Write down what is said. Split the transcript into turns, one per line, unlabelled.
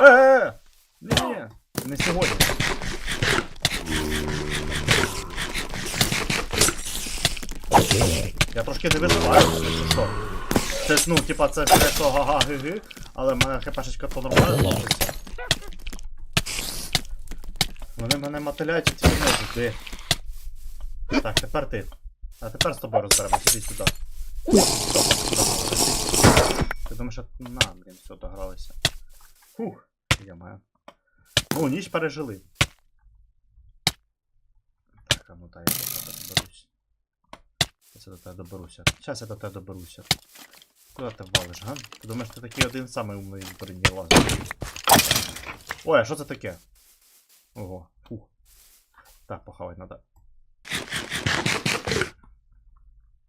Е-е-е! Ні-ні! Не сьогодні. Я трошки не виживаю, що. Це ну, типа, це все га-га ги-ги, але в мене хпшечка то нормально. Вони мене мотиляють ці не можуть. Так, тепер ти. А тепер з тобою розберемо, іди сюди. Стоп, що... На, блін, все, догралися. Фух, я маю. Ну, ніч пережили. Так, а ну дай я до тебе доберусь. Я до тебе доберуся. Зараз я до тебе доберуся. Куди ти валиш, га? Ти думаєш, ти такий один самий умний в броні? Ой, а що це таке? Ого, фух. Так, похавать надо.